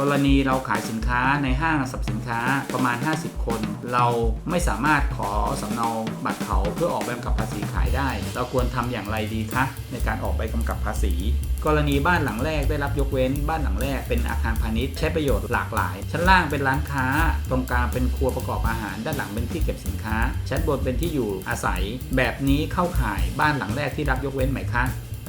กรณีเราขายสินค้าในห้างสรรพสินค้าประมาณ 50 คน เราไม่สามารถขอสำเนาบัตรเขาเพื่อออกใบกำกับภาษีขายได้ เราควรทำอย่างไรดีคะในการออกใบกำกับภาษี กรณีบ้านหลังแรกได้รับยกเว้น บ้านหลังแรกเป็นอาคารพาณิชย์ใช้ประโยชน์หลากหลาย ชั้นล่างเป็นร้านค้า ตรงกลางเป็นครัวประกอบอาหาร ด้านหลังเป็นที่เก็บสินค้า ชั้นบนเป็นที่อยู่อาศัย แบบนี้เข้าข่ายบ้านหลังแรกที่รับยกเว้นไหมคะ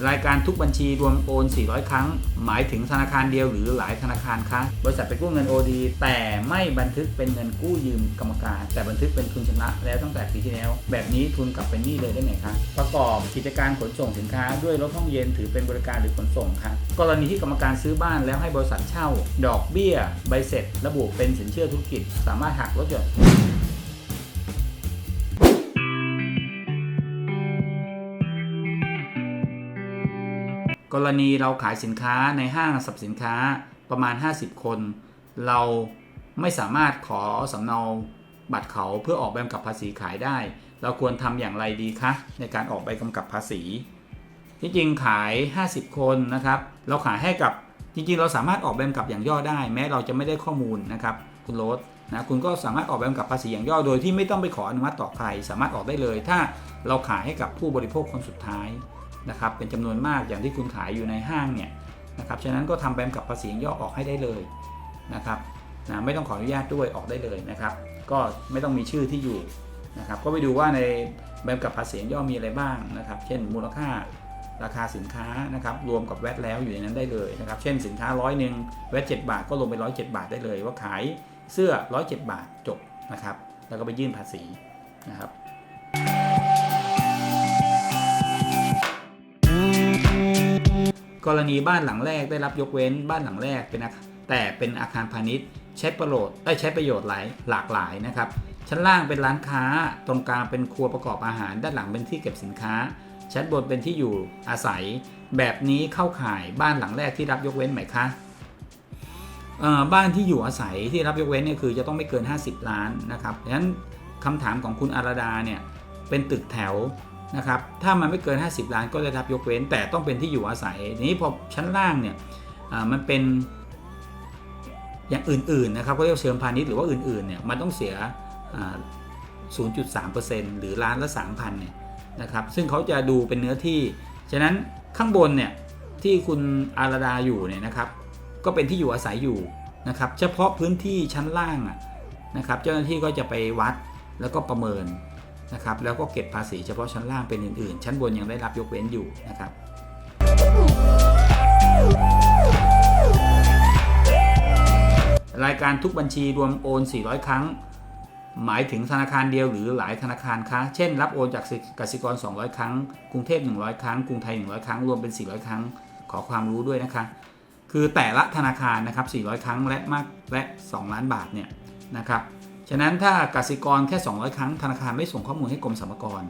รายการทุกบัญชีรวมโอน 400 ครั้ง หมายถึงธนาคารเดียวหรือหลายธนาคารคะบริษัทไปกู้เงิน OD แต่ไม่บันทึกเป็นเงินกู้ยืมกรรมการ แต่บันทึกเป็นทุนชำระแล้วตั้งแต่ปีที่แล้ว แบบนี้ทุนกลับเป็นหนี้เลยได้ไหมคะประกอบกิจการขนส่งสินค้า ด้วยรถห้องเย็นถือเป็นบริการหรือขนส่งคะกรณีที่กรรมการซื้อบ้านแล้วให้บริษัทเช่า ดอกเบี้ย ใบเสร็จ ระบุเป็นสินเชื่อธุรกิจ สามารถหักลดหย่อน กรณีเราขายสินค้าในห้างสรรพสินค้าประมาณ 50 คน เราไม่สามารถขอสำเนาบัตรเขาเพื่อออกใบกำกับภาษีขายได้ เราควรทำอย่างไรดีคะในการออกใบกำกับภาษีที่จริงขาย 50 คนนะครับ เราขายให้กับจริงๆ เราสามารถออกใบกำกับอย่างย่อได้ แม้เราจะไม่ได้ข้อมูลนะครับคุณโรสนะคุณก็สามารถออกใบกำกับภาษีอย่างย่อโดยที่ไม่ต้องไปขออนุมัติต่อใคร สามารถออกได้เลย ถ้าเราขายให้กับผู้บริโภคคนสุดท้าย นะครับเป็นจำนวนมากอย่างที่คุณขายอยู่ในห้างเนี่ยนะครับฉะนั้นก็ทำแบมกับภาษีย่อออกให้ได้เลยนะครับนะไม่ต้องขออนุญาตด้วยออกได้เลยนะครับ ก็ไม่ต้องมีชื่อที่อยู่นะครับ ก็ไปดูว่าในแบมกับภาษีย่อมีอะไรบ้างนะครับ เช่น มูลค่าราคาสินค้านะครับรวมกับแวตแล้วอยู่ในนั้นได้เลยนะครับ เช่นสินค้าร้อยหนึ่งแวตเบาทก็ลงไปร้อยเบาทได้เลย ว่าขายเสื้อร้อยเบาทจบนะครับ แล้วก็ไปยื่นภาษีนะครับ กรณีบ้านหลังแรกได้รับยกเว้นบ้านหลังแรกเป็นแต่เป็นอาคารพาณิชย์ใช้ประโยชน์ได้ใช้ประโยชน์หลายหลากหลายนะครับ ชั้นล่างเป็นร้านค้า ตรงกลางเป็นครัวประกอบอาหาร ด้านหลังเป็นที่เก็บสินค้า ชั้นบนเป็นที่อยู่อาศัย แบบนี้เข้าข่ายบ้านหลังแรกที่รับยกเว้นไหมคะบ้านที่อยู่อาศัยที่รับยกเว้นเนี่ยคือจะต้องไม่เกิน 50 ล้านนะครับดังนั้นคำถามของคุณอาราดาเนี่ยเป็นตึกแถว นะครับถ้ามันไม่เกิน 50 ล้านก็ได้รับยกเว้น แต่ต้องเป็นที่อยู่อาศัยทีนี้พอชั้นล่างเนี่ยมันเป็นอย่างอื่นๆนะครับก็เรียกเชิงพาณิชย์หรือว่าอื่นๆเนี่ยมันต้องเสีย 0.3%หรือล้านละ 3,000เนี่ยนะครับซึ่งเขาจะดูเป็นเนื้อที่ ฉะนั้นข้างบนเนี่ยที่คุณอาราดาอยู่เนี่ยนะครับก็เป็นที่อยู่อาศัยอยู่นะครับเฉพาะพื้นที่ชั้นล่างอะนะครับเจ้าหน้าที่ก็จะไปวัดแล้วก็ประเมิน นะครับแล้วก็เก็บภาษีเฉพาะชั้นล่างเป็นอื่นๆ ชั้นบนยังได้รับยกเว้นอยู่นะครับรายการทุกบัญชีรวมโอน 400 ครั้ง หมายถึงธนาคารเดียวหรือหลายธนาคารคะ เช่น รับโอนจากกสิกร 200 ครั้ง กรุงเทพ 100 ครั้ง กรุงไทย 100 ครั้ง รวมเป็น 400 ครั้ง ขอความรู้ด้วยนะคะ คือแต่ละธนาคารนะครับ 400 ครั้งและมากและ 2 ล้านบาทเนี่ยนะครับ ฉะนั้นถ้ากสิกรแค่ 200 ครั้งธนาคารไม่ส่งข้อมูลให้กรมสรรพากร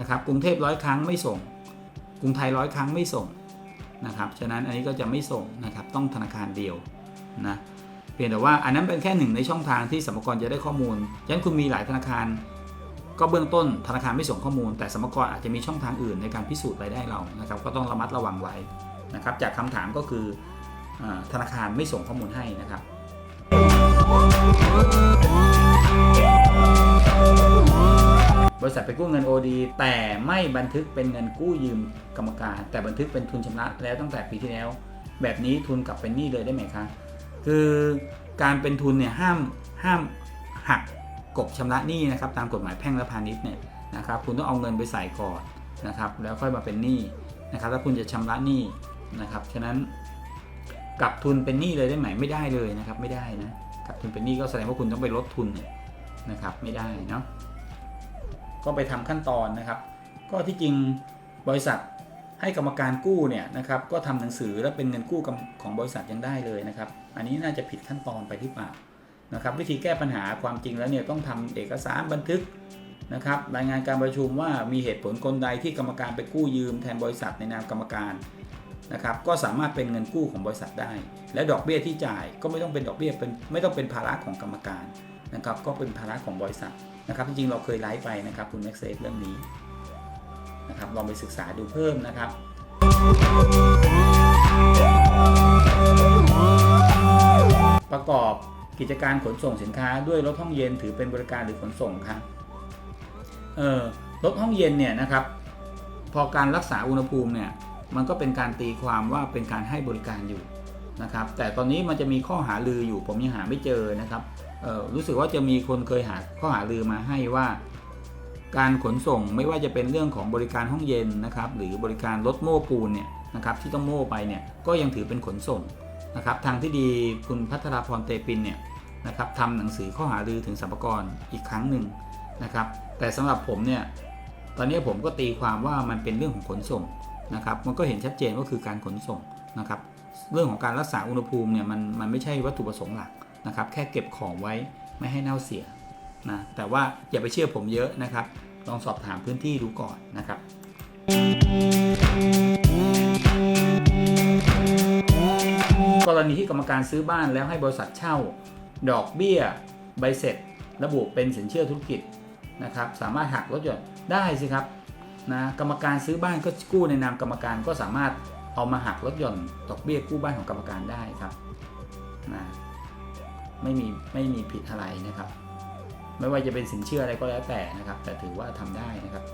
นะครับกรุงเทพร้อยครั้งไม่ส่ง กรุงไทยร้อยครั้งไม่ส่งนะครับฉะนั้นอันนี้ก็จะไม่ส่งนะครับต้องธนาคารเดียวนะเพียงแต่ว่าอันนั้นเป็นแค่หนึ่งในช่องทางที่สรรกรจะได้ข้อมูลฉะนั้นคุณมีหลายธนาคาร ก็เบื้องต้นธนาคารไม่ส่งข้อมูล แต่สรรกรอาจจะมีช่องทางอื่นในการพิสูจน์รายได้เรานะครับก็ต้องระมัดระวังไว้นะครับจากคำถามก็คืออธนาคารไม่ส่งข้อมูลให้นะครับ บริษัทไปกู้เงิน OD แต่ไม่บันทึกเป็นเงินกู้ยืมกรรมการ แต่บันทึกเป็นทุนชำระแล้วตั้งแต่ปีที่แล้ว แบบนี้ทุนกลับเป็นหนี้เลยได้ไหมคะคือการเป็นทุนเนี่ยห้ามห้ามหักกบชำระหนี้นะครับตามกฎหมายแพ่งและพาณิชย์เนี่ยนะครับคุณต้องเอาเงินไปใส่ก่อนนะครับแล้วค่อยมาเป็นหนี้นะครับถ้าคุณจะชำระหนี้นะครับฉะนั้นกลับทุนเป็นหนี้เลยได้ไหมไม่ได้เลยนะครับไม่ได้นะกลับทุนเป็นหนี้ก็แสดงว่าคุณต้องไปลดทุนเนี่ย นะครับไม่ได้เนาะก็ไปทำขั้นตอนนะครับ ก็ที่จริงบริษัทให้กรรมการกู้เนี่ยนะครับก็ทำหนังสือแล้วเป็นเงินกู้ของบริษัทยังได้เลยนะครับ อันนี้น่าจะผิดขั้นตอนไปหรือเปล่านะครับ วิธีแก้ปัญหาความจริงแล้วเนี่ยต้องทำเอกสารบันทึกนะครับรายงานการประชุมว่ามีเหตุผลคนใดที่กรรมการไปกู้ยืมแทนบริษัทในนามกรรมการนะครับก็สามารถเป็นเงินกู้ของบริษัทได้ และดอกเบี้ยที่จ่ายก็ไม่ต้องเป็นดอกเบี้ยเป็นไม่ต้องเป็นภาระของกรรมการ นะครับก็เป็นภาระของบริษัทนะครับจริงๆเราเคยไลฟ์ไปนะครับคุณแม็กเซฟเรื่องนี้นะครับลองไปศึกษาดูเพิ่มนะครับ ประกอบกิจการขนส่งสินค้าด้วยรถห้องเย็นถือเป็นบริการหรือขนส่งครับเออรถห้องเย็นเนี่ยนะครับ พอการรักษาอุณหภูมิเนี่ยมันก็เป็นการตีความว่าเป็นการให้บริการอยู่นะครับ แต่ตอนนี้มันจะมีข้อหาลืออยู่ผมยังหาไม่เจอนะครับ รู้สึกว่าจะมีคนเคยหาข้อหาลือมาให้ว่าการขนส่งไม่ว่าจะเป็นเรื่องของบริการห้องเย็นนะครับหรือบริการรถโม้ปูนเนี่ยนะครับที่ต้องโม้ไปเนี่ยก็ยังถือเป็นขนส่งนะครับทางที่ดีคุณพัทราพรเตปินเนี่ยนะครับทำหนังสือข้อหาลือถึงสรรพากรอีกครั้งหนึ่งนะครับแต่สำหรับผมเนี่ยตอนนี้ผมก็ตีความว่ามันเป็นเรื่องของขนส่งนะครับมันก็เห็นชัดเจนว่าคือการขนส่งนะครับเรื่องของการรักษาอุณหภูมิเนี่ยมันมันไม่ใช่วัตถุประสงค์หลัก นะครับแค่เก็บของไว้ไม่ให้เน่าเสียนะแต่ว่าอย่าไปเชื่อผมเยอะนะครับ ลองสอบถามพื้นที่ดูก่อนนะครับ กรณีที่กรรมการซื้อบ้านแล้วให้บริษัทเช่า ดอกเบี้ย ใบเสร็จ ระบุเป็นสินเชื่อธุรกิจนะครับ สามารถหักลดหย่อนได้สิครับนะกรรมการซื้อบ้านก็กู้ในนามกรรมการก็สามารถเอามาหักลดหย่อนดอกเบี้ยกู้บ้านของกรรมการได้ครับนะ ไม่มีไม่มีผิดอะไรนะครับ ไม่ว่าจะเป็นสินเชื่ออะไรก็แล้วแต่นะครับ แต่ถือว่าทำได้นะครับ